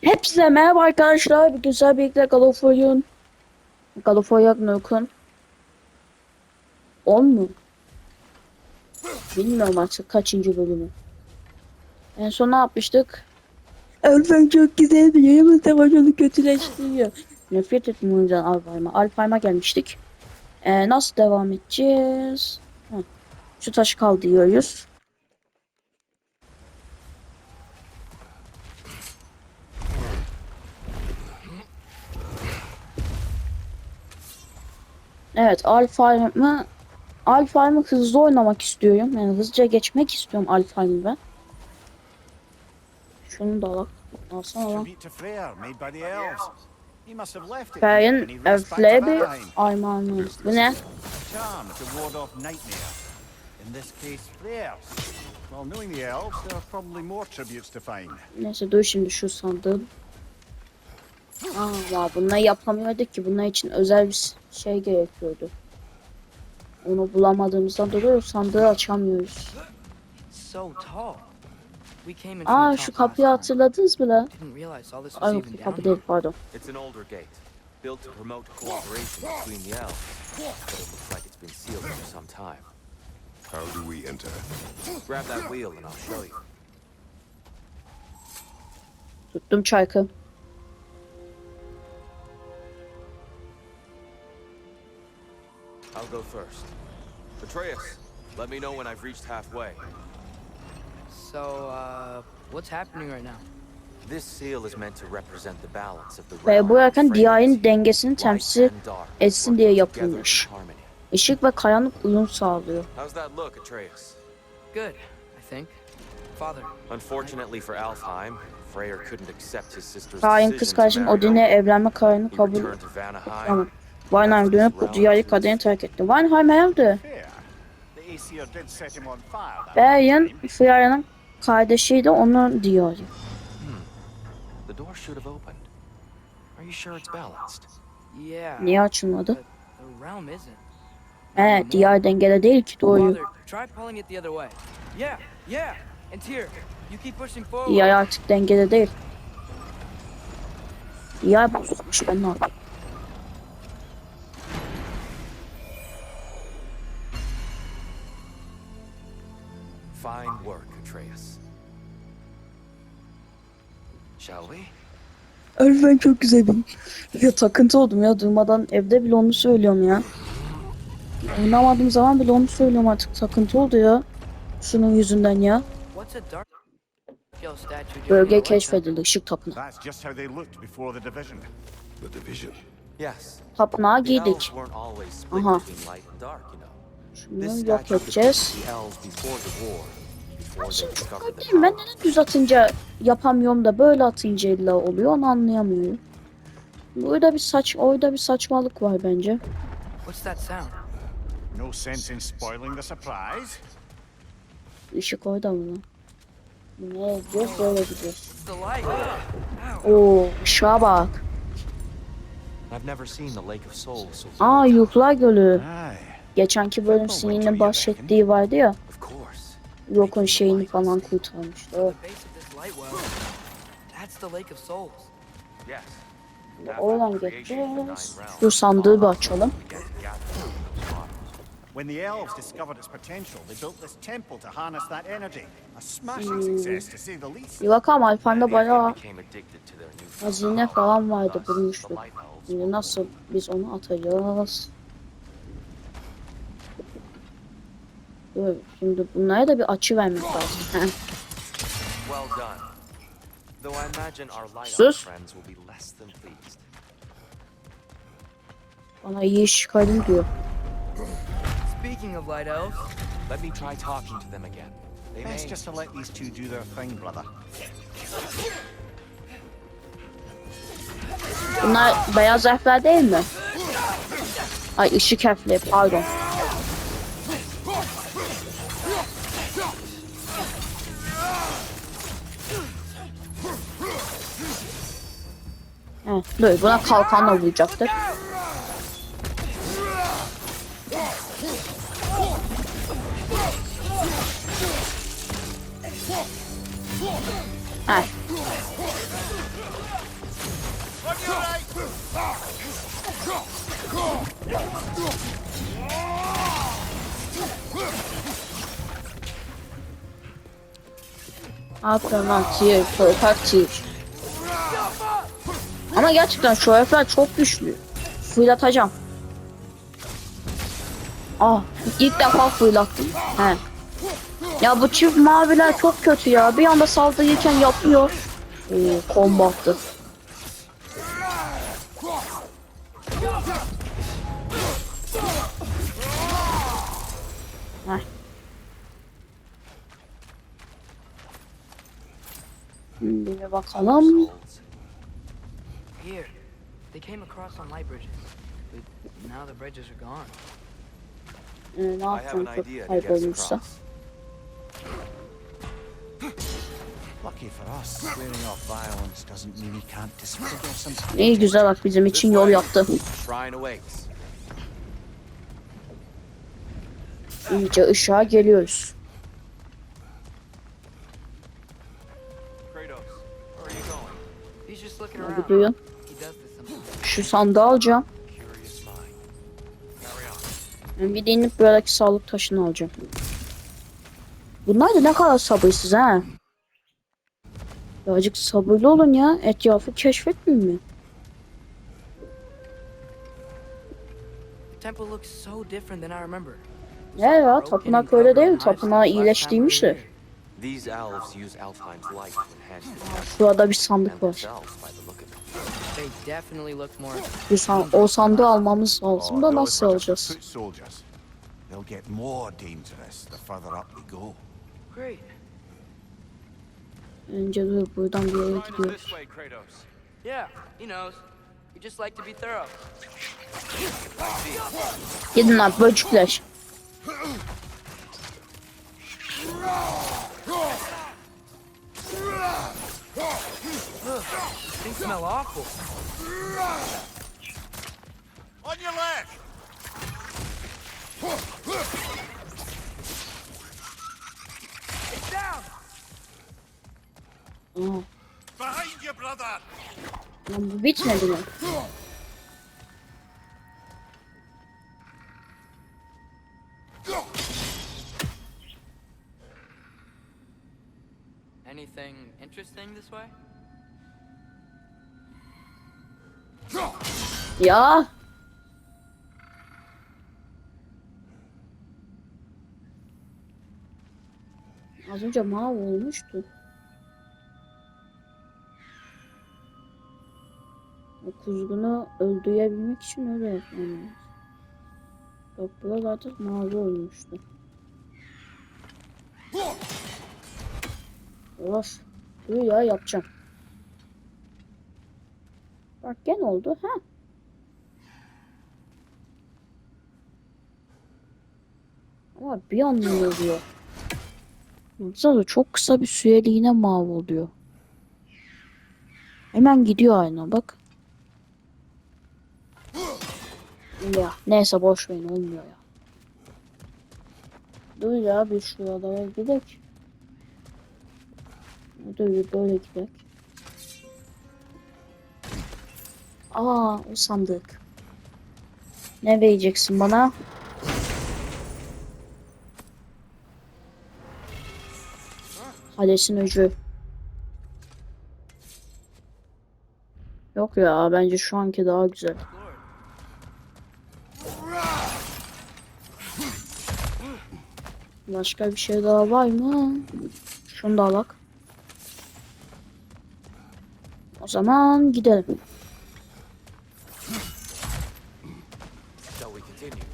Hepsize merhaba arkadaşlar. Bir güzel birlikte God of War'un God of War Ragnarok'un 10 mu? Bilmiyorum artık kaçıncı bölümü. En son ne yapmıştık? Elfen çok güzel bir yerimiz savaşını kötüleştiriyor. Nefret ettim o yüzden. Alfheim'a gelmiştik. Ee, nasıl devam edeceğiz? Heh. Şu taşı kaldırıyoruz. Evet Alfheim'ı Alfheim'ı hızlı oynamak istiyorum. Yani hızlıca geçmek istiyorum Alfheim'i ben. Şunu da al. Alsana lan. To Evflebi. Armağanı. Bu ne? Neyse dur şimdi şu sandığı. Aa ya bunları yapamıyorduk ki. Bunlar için özel bir şey gerekiyordu. Onu bulamadığımızdan dolayı sandığı açamıyoruz. Aa şu kapıyı hatırladınız mı lan? Ay even bu kapı değil pardon. It's an older gate, built to promote cooperation between the elves. But it looks like it's been sealed for some time. How do we enter? Grab that wheel and I'll show you. Tuttum çaykı. I'll go first. Atreus, let me know when I've reached halfway. So, uh, what's happening right now? This seal is meant to represent the balance of the Ve bu yakın frenzy. dengesini temsil etsin diye yapılmış. Işık ve karanlık uyum sağlıyor. How's that look, Atreus? Good, I think. Father, Unfortunately for Alfheim, Freyr couldn't accept his sister's decision kız to kardeşim Odin'e Odin. evlenme kararını kabul returned Valheim dönüp dünyayı kaderini terk etti. That Beryan, time. Fiyara'nın kardeşiydi it's balanced? yeah. Niye açılmadı? He, diyar dengede değil ki doğru. Diyar artık dengede değil. Diyar bozulmuş ben ne yapayım? Fine work, Atreus. Shall we? Elfen çok güzel bir... Ya takıntı oldum ya durmadan evde bile onu söylüyorum ya. Oynamadığım zaman bile onu söylüyorum artık takıntı oldu ya. Şunun yüzünden ya. What's a dark Yo statue doing Bölge keşfedildi ışık tapınağı. Always split Aha. Şunu yok edeceğiz. The garibim. Ben neden düz atınca yapamıyorum da böyle atınca illa oluyor onu anlayamıyorum. Burada bir saç, orada bir saçmalık var bence. What's that sound? No sense in spoiling the surprise. Işık orada mı lan? Ne gidiyoruz böyle gidiyoruz. Oo ışığa bak. I've never seen the Lake of Souls so Aa yuhlar gölü. Geçenki bölüm Sinir'in bahsettiği vardı ya. Yok'un şeyini falan kurtarmıştı. Oradan geçeceğiz. Şu sandığı bir açalım. When the elves discovered its potential, they built this temple to harness that energy. A smashing success, to say the least. Bakalım Alfan'da bayağı hazine falan vardı bulmuştuk. Şimdi nasıl biz onu atacağız? Dur, şimdi bunlara da bir açı vermek lazım. Heh. Well done. Though I imagine our light elf Sus. friends will be less than pleased. Bana iyi iş çıkarın diyor. Speaking of light elves, Let me try talking to them again. They may Best just to let these two do their thing, brother. Bunlar beyaz harfler değil mi? Ay ışık harfleri pardon. mi? Dur buna kalkanla vuracaktık. Heh. After not here, for attack. Ama gerçekten şu çok güçlü. Fırlatacağım. Ah ilk defa fırlattım. He. Ya bu çift maviler çok kötü ya. Bir anda saldırırken yapıyor. Oo, combo attı. Heh. Şimdi bakalım. Here. They came across on light bridges. But now the bridges are gone. Ee, ne I have yapacağım an çok idea to get us kaybolmuşsa. across. Lucky for us, swearing off violence doesn't mean he can't disfigure some İyi güzel bak bizim için yol yaptı. İyice ışığa geliyoruz. Kratos, where Şu sandığı alacağım. Ben bir de inip buradaki sağlık taşını alacağım. Bunlar da ne kadar sabırsız ha. Birazcık sabırlı olun ya. Etrafı keşfetmeyin mi? Ya ya tapınak öyle değil. in Tapınağı iyileştirmişler. Şurada bir sandık and var. Bir san o sandığı almamız lazım Oh, da those nasıl alacağız? They'll get more dangerous the further up we go. great. Önce dur buradan bir yere gidiyoruz. Yeah, he knows. We just like to be thorough. Gidin lan böcükler. These things smell awful. On your left! It's down! Aa, Behind you, brother! lan bu bitmedi mi? İnteresting this way? Ya. Az önce mavi olmuştu. O kuzgunu öldürebilmek için öyle yapmam lazım. Bak burada zaten mavi olmuştu. Of. Dur ya yapacağım. Bak gene oldu. Ha. Ama bir anda oluyor. Baksana çok kısa bir süreliğine mavi oluyor. Hemen gidiyor ayna bak. Ya neyse boş verin olmuyor ya. Dur ya bir şuralara gidelim. Bir böyle gidelim. Aa o sandık. Ne vereceksin bana? Halesin ucu. Yok ya bence şu anki daha güzel. Başka bir şey daha var mı? Şunu da alak. O zaman gidelim. Shall we continue?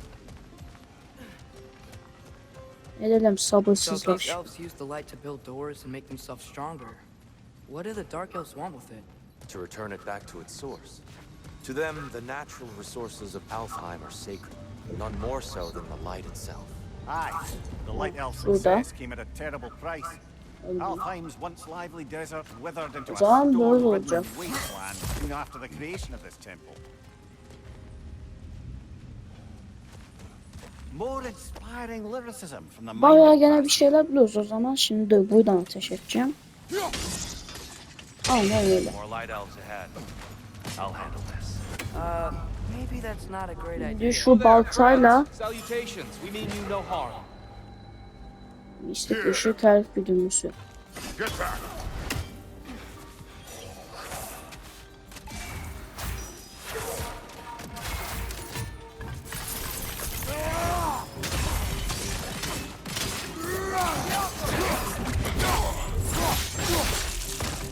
Edelim So sabırsızlar. elves use the light to build doors and make themselves stronger. What do the dark elves want with it? To return it back to its source. To them, the natural resources of Alfheim are sacred, none more so than the light itself. Aye, the Light Elf Burada. success came at a terrible price. Alfheim's once lively desert withered into a zaman böyle storm-ridden olacak. wasteland soon after the creation of this temple. More inspiring lyricism from the mind Bayağı gene bir şeyler buluyoruz o zaman. Şimdi de buradan ateş edeceğim. Aynen öyle. Uh, maybe that's not a great idea. Şimdi şu baltayla İstek ışık elf güdümlüsü.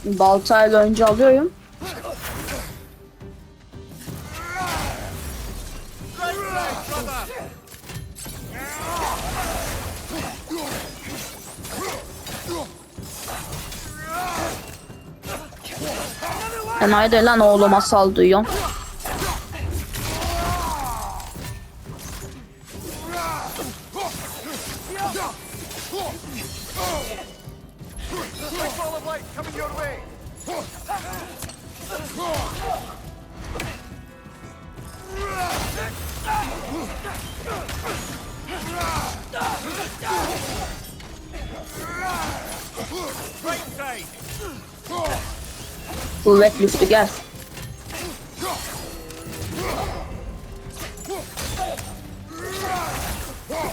Baltayla önce alıyorum. Enayi de lan oğluma saldırıyor. Ball Kuvvet lüftü gel.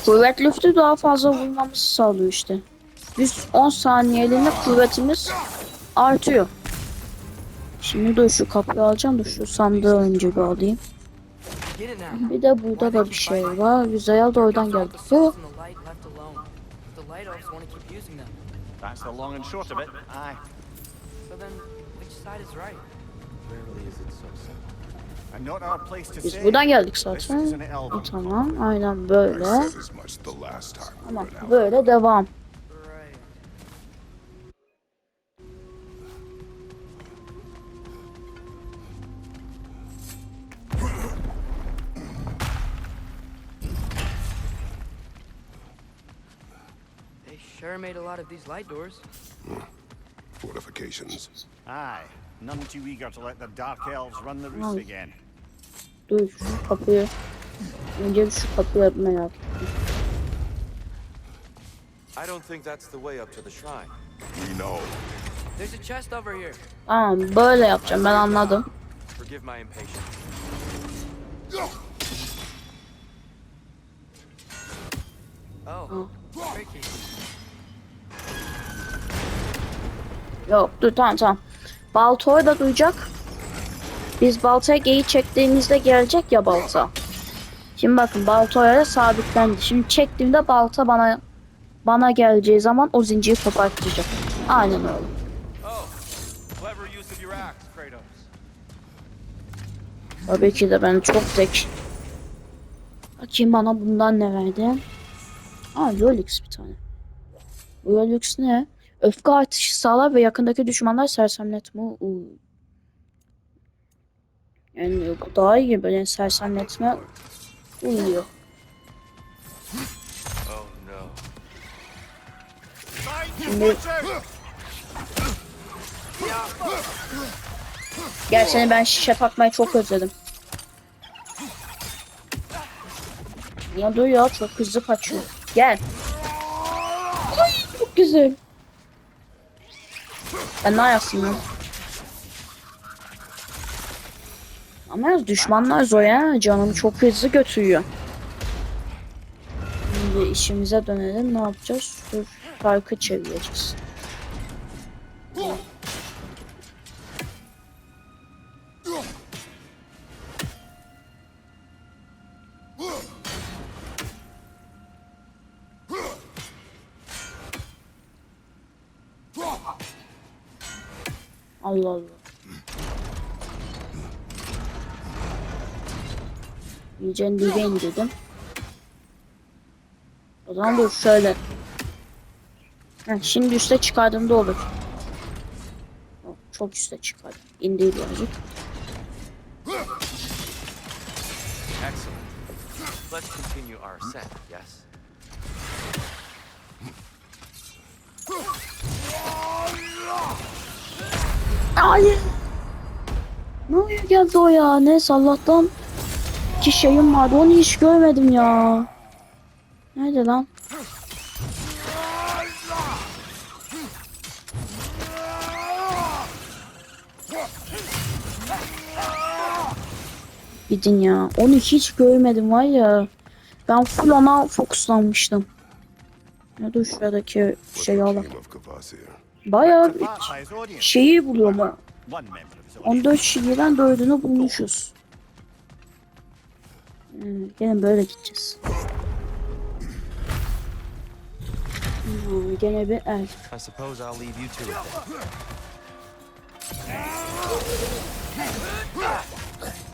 Kuvvet lüftü daha fazla vurmamızı sağlıyor işte. Biz 10 saniyeliğine kuvvetimiz artıyor. Şimdi dur şu kapıyı alacağım da şu sandığı önce bir alayım. Bir de burada da bir şey var. Güzel de oradan geldi. Yo. So then, side is right? Rarely is it so simple. And not our place to biz say. buradan geldik zaten. tamam aynen böyle. out. böyle devam. Sure made a lot of these light doors. Fortifications. Aye. None too eager to let the dark elves run the roost again. Dur şu kapıyı. Önce bir şu kapıyı merak ettim. I don't think that's the way up to the shrine. We know. There's a chest over here. Tamam böyle yapacağım ben anladım. Forgive my impatience. Oh, tricky. Yok dur tamam tamam. Balta da duyacak. Biz baltaya geyi çektiğimizde gelecek ya balta. Şimdi bakın balta oraya sabitlendi. Şimdi çektiğimde balta bana bana geleceği zaman o zinciri kopartacak. Aynen öyle. Tabii ki de ben çok tek. Bakayım bana bundan ne verdi? Aa Rolix bir tane. Bu Rolix ne? Öfke artışı sağlar ve yakındaki düşmanlar sersemletme. Uu. Yani bu daha iyi böyle sersemletme uyuyor. Şimdi gerçekten ben şişe takmayı çok özledim. Ya dur ya çok hızlı kaçıyor. Gel. Ay çok güzel. Ben ne yapsın lan? Ama düşmanlar zor ya. Canımı çok hızlı götürüyor. Şimdi işimize dönelim. Ne yapacağız? Dur. Farkı çevireceğiz. İyice dibe indirdim. O zaman dur şöyle. Heh, şimdi üste çıkardığımda olur. Çok üste çıkardım. İndir birazcık. Excellent. Let's continue our ascent, yes? Hayır. Ne oluyor geldi o ya? Neyse Allah'tan iki şeyim vardı. Onu hiç görmedim ya. Nerede lan? Gidin ya. Onu hiç görmedim var ya. Ben full ona fokuslanmıştım. Ya dur şuradaki şeyi alalım. Bayağı şeyi buluyor audience. 14 kişiden 4'ünü bulmuşuz. Hmm, gene böyle gideceğiz. Hmm, gene bir elf. I suppose I'll leave you to it.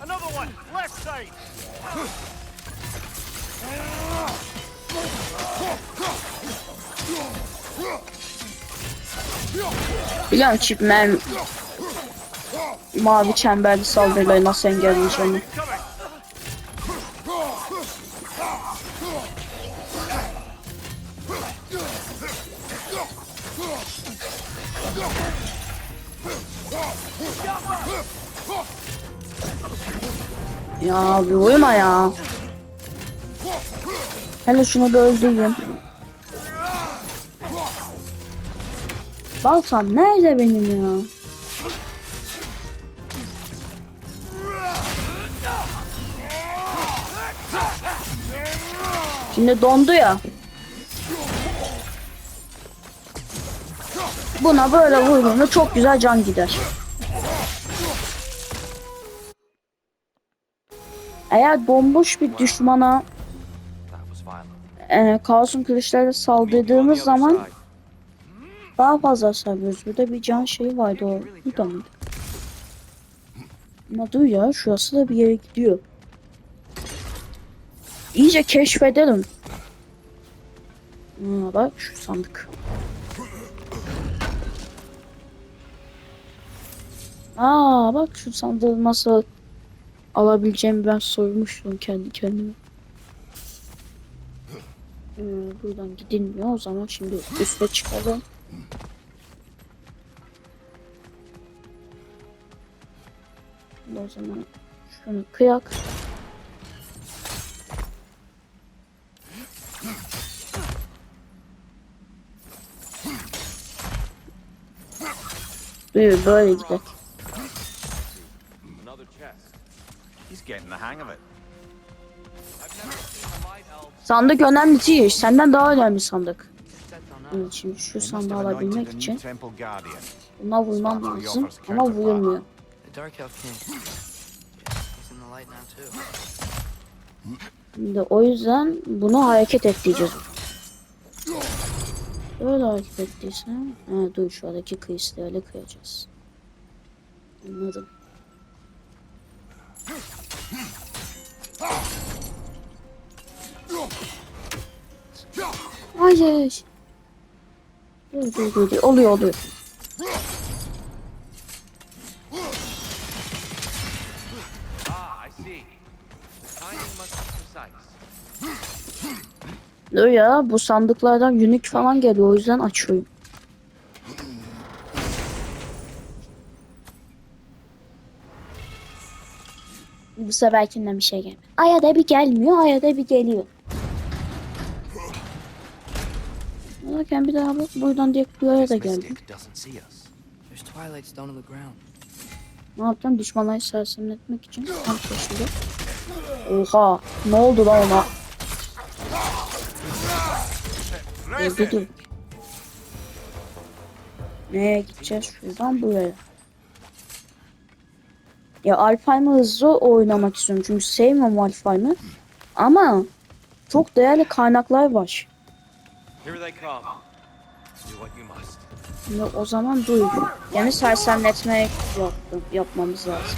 Another one, left side. Biliyorum Chipman mavi çemberli saldırıları nasıl engelleyeceğini. Bir uyuma ya. Hele şunu da öldüreyim. Balsam nerede benim ya? Şimdi dondu ya. Buna böyle vurduğunda çok güzel can gider. Eğer bomboş bir düşmana e, kaosun kılıçlarıyla saldırdığımız zaman daha fazla hasar veriyoruz. Burada bir can şeyi vardı o. Burada mı? Ama dur ya şurası da bir yere gidiyor. İyice keşfedelim. Ha, bak şu sandık. Aa bak şu sandığı nasıl alabileceğimi ben sormuştum kendi kendime. Ee, buradan gidilmiyor o zaman şimdi üste çıkalım. O zaman şunu kıyak. Böyle gidelim. Another chest. He's getting the hang of it. I've never seen a light elf. Sandık önemli değil. Senden daha önemli sandık. Set on us. Evet şimdi şu sandığı alabilmek için buna vurmam lazım ama vurulmuyor. Şimdi o yüzden bunu hareket et diyeceğiz. Böyle hareket ettiyse, ha, dur şuradaki kristalleri kıracağız. Anladım. Hayır. Dur dur dur dur. Oluyor oluyor. Ah. Dur ya bu sandıklardan unique falan geliyor o yüzden açıyorum. Bu seferkinden bir şey gelmiyor. Ayada bir gelmiyor, ayada bir geliyor. Alırken bir daha bak buradan direkt buraya da geldim. Ne yapacağım? Düşmanları sersemletmek için tam. Oha! Ne oldu lan ona? Dur. Nereye gideceğiz? Şuradan buraya. Ya Alfheim'i hızlı oynamak istiyorum çünkü sevmiyorum Alfheim'i. Ama çok değerli kaynaklar var. Şimdi o zaman dur. Yani sersemletmek yaptım, yapmamız lazım.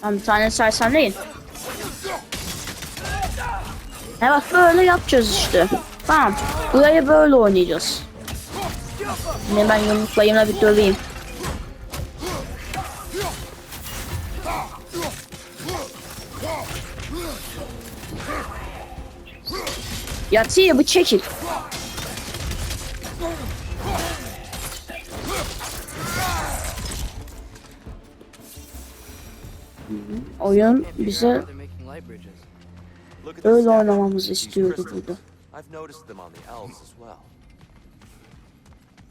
Tamam bir tane sersemleyin. Bak böyle yapacağız işte. Tamam. Burayı böyle oynayacağız. Yine ben yumruklayayım bir döveyim. Yatıyor bu çekil. Oyun bize öyle oynamamızı istiyordu burada. I've noticed them on the elves as well.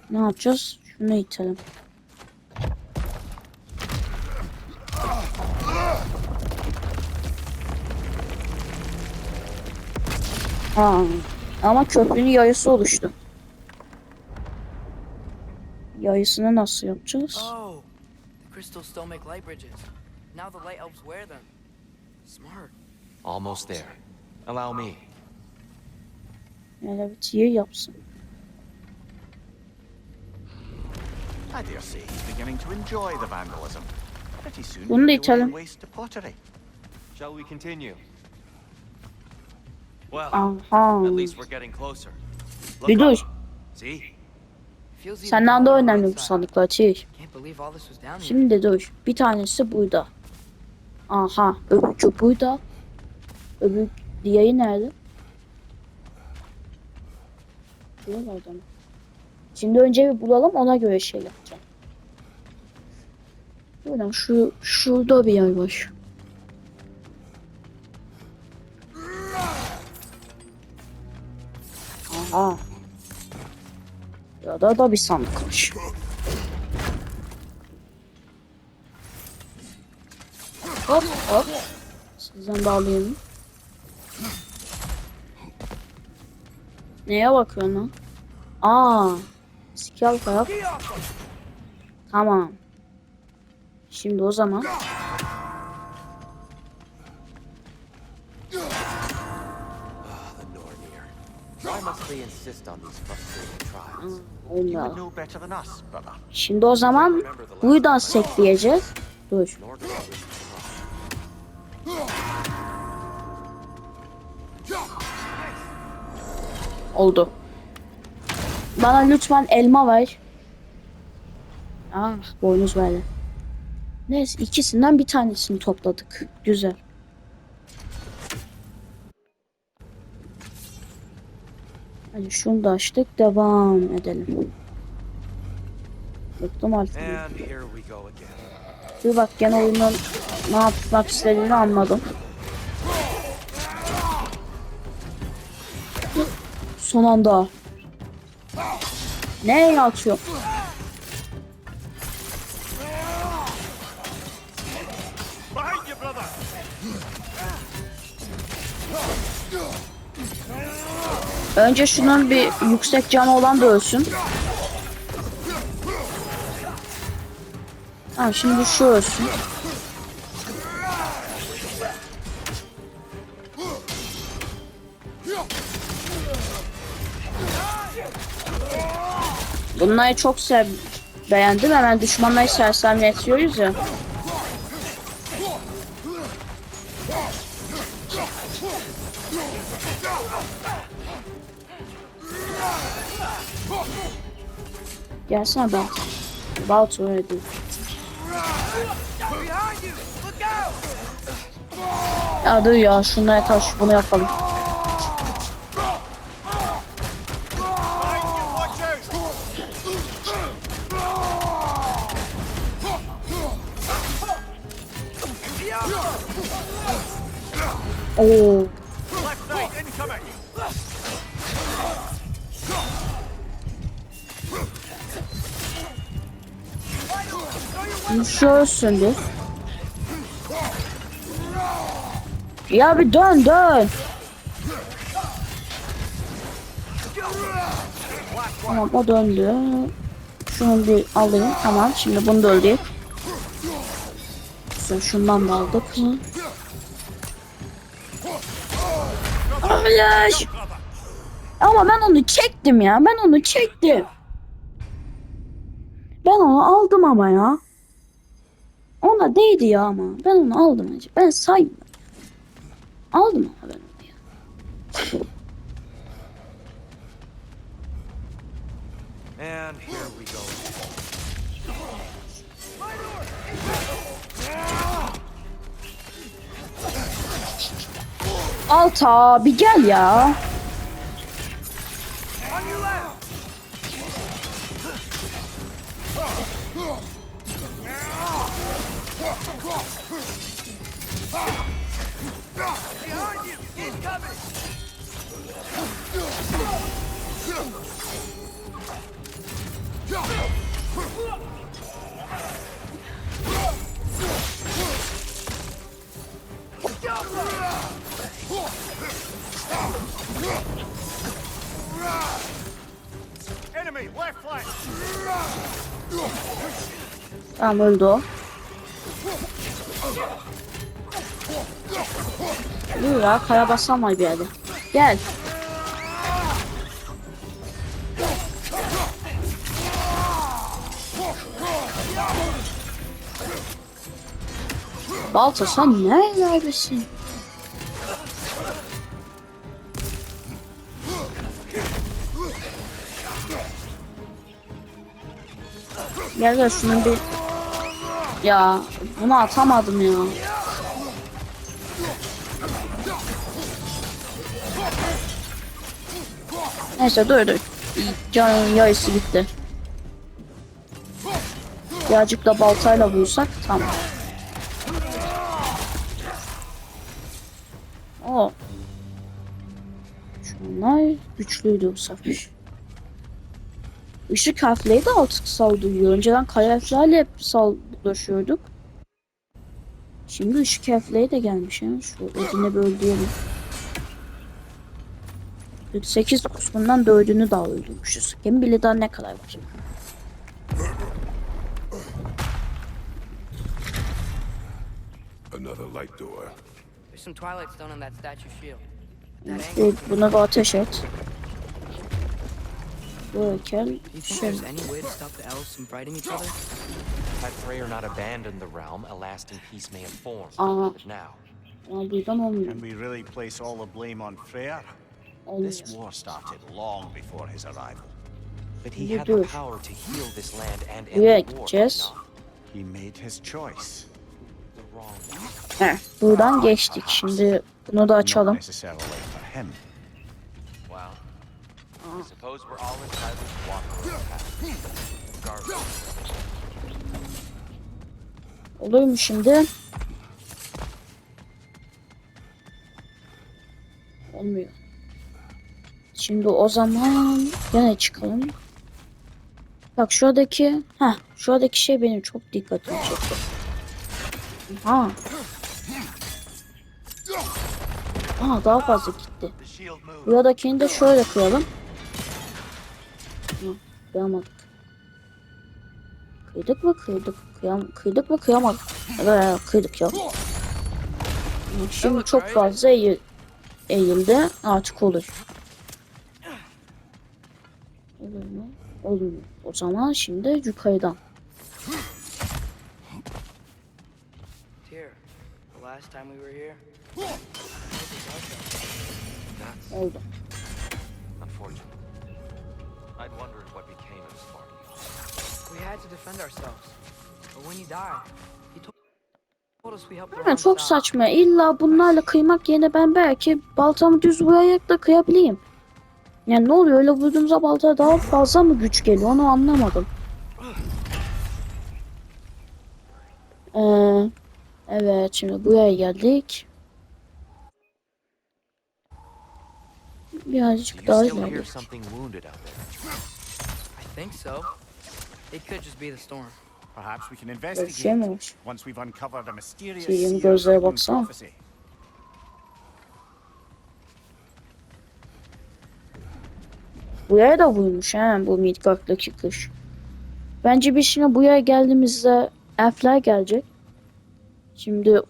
Ne yapacağız? Şunu itelim. Ha. Ama köprünün yayısı oluştu. Yayısını nasıl yapacağız? Oh, the crystals still make light bridges. Now the light elves wear them. Smart. Almost there. Allow me. Pretty soon Bunu da he'll itelim. waste to pottery. Shall we continue? Well, Aha. at least we're getting closer. Look Bir dur. Senden de colder önemli bu sandıklar Çiğ. Şimdi dur. Bir tanesi burada. Aha. Öbürkü burada. Öbür diğeri nerede? Buralarda mı? Şimdi önce bir bulalım ona göre şey yapacağım. Buradan şu şurada bir yer var. Aha. Ya da da bir sandıkmış. Hop hop. Sizden de Neye bakıyorsun lan? Aa. Skill yap. Tamam. Şimdi o zaman. Şimdi o zaman buradan sekleyeceğiz. Dur. Oldu. Bana lütfen elma ver. Ah boynuz verdi. Neyse ikisinden bir tanesini topladık. Güzel. Hadi şunu da açtık. Devam edelim. Bıktım artık. Bir bak gene oyunun ne yapmak istediğini anladım. Son anda. Ne atıyor? Önce şunun bir yüksek canı olan da ölsün. Tamam şimdi şu ölsün. Bunları çok sev beğendim. Hemen düşmanları sersemletiyoruz ya. Gelsene ben. About already. Ya dur ya şunlara karşı bunu yapalım. Oo. Bir. Ya bir dön dön. Tamam o döndü. Şunu bir alayım. Tamam şimdi bunu da. Güzel, Şundan da aldık Hayır. Ama ben onu çektim ya. Ben onu çektim. Ben onu aldım ama ya. Ona değdi ya ama. Ben onu aldım önce. Ben saymıyorum. Aldım ama ben onu ya. And here we go. Alta bir gel ya. Ah! Tamam öldü o. Dur ya kaya basamay bir yerde. Gel. Balta sen nerelerdesin? Gel gel şunun bir ya bunu atamadım ya. Neyse dur dur. Canın yarısı gitti. Birazcık da baltayla vursak tamam. O. Şunlar güçlüydü bu sefer. Işık harfleri de artık saldırıyor. Önceden kaya harflerle hep saldırıyorduk. Şimdi ışık harfleri de gelmiş ya. Şu ödüne böyle diyelim. 8 kısmından 4'ünü daha öldürmüşüz. Kim bilir daha ne kadar var. Another light door. There's some Twilight Stone on that statue shield. Evet, buna da ateş et. You think şey. there's any way to stop the elves from fighting each other? Had Freyr not abandoned the realm, a lasting peace may have formed. Aa. But now, Ama buradan olmuyor. Can we really place all the blame on Freyr? Olmuyor. This war started long before his arrival. but he had the power to heal this land and end Buraya the war. but gideceğiz. not He made his choice. The wrong one. Heh, buradan geçtik. Şimdi bunu da Not açalım. necessarily for him. Suppose we're all entitled to walk path. Regardless. Olur mu şimdi? Olmuyor. Şimdi o zaman gene çıkalım. Bak şuradaki, ha şuradaki şey benim çok dikkatimi çekti. Ha. Aa daha fazla gitti. Buradakini de şöyle koyalım. Kıyamadık. Kıydık mı kıydık? Kıyam kıydık mı kıyamadık. Evet kıydık ya. Şimdi çok fazla eğil eğildi. Artık olur. Olur mu? Olur mu? O zaman şimdi yukarıdan. Tyr, Yani çok saçma. İlla bunlarla kıymak yerine ben belki baltamı düz vurarak da kıyabileyim. Yani ne oluyor öyle vurduğumuzda baltaya daha fazla mı güç geliyor onu anlamadım. Ee, evet şimdi buraya geldik. Birazcık daha ilerledik. It could just be the storm. Perhaps we can investigate once we've uncovered a mysterious Şeyin gözlere baksana. Buraya da vurmuş ha bu Midgard'daki kış. Bence biz şimdi buraya geldiğimizde elfler gelecek. Şimdi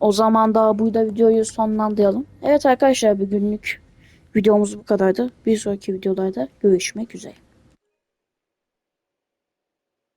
o zaman daha burada videoyu sonlandıralım. Evet arkadaşlar bir günlük videomuz bu kadardı. Bir sonraki videolarda görüşmek üzere.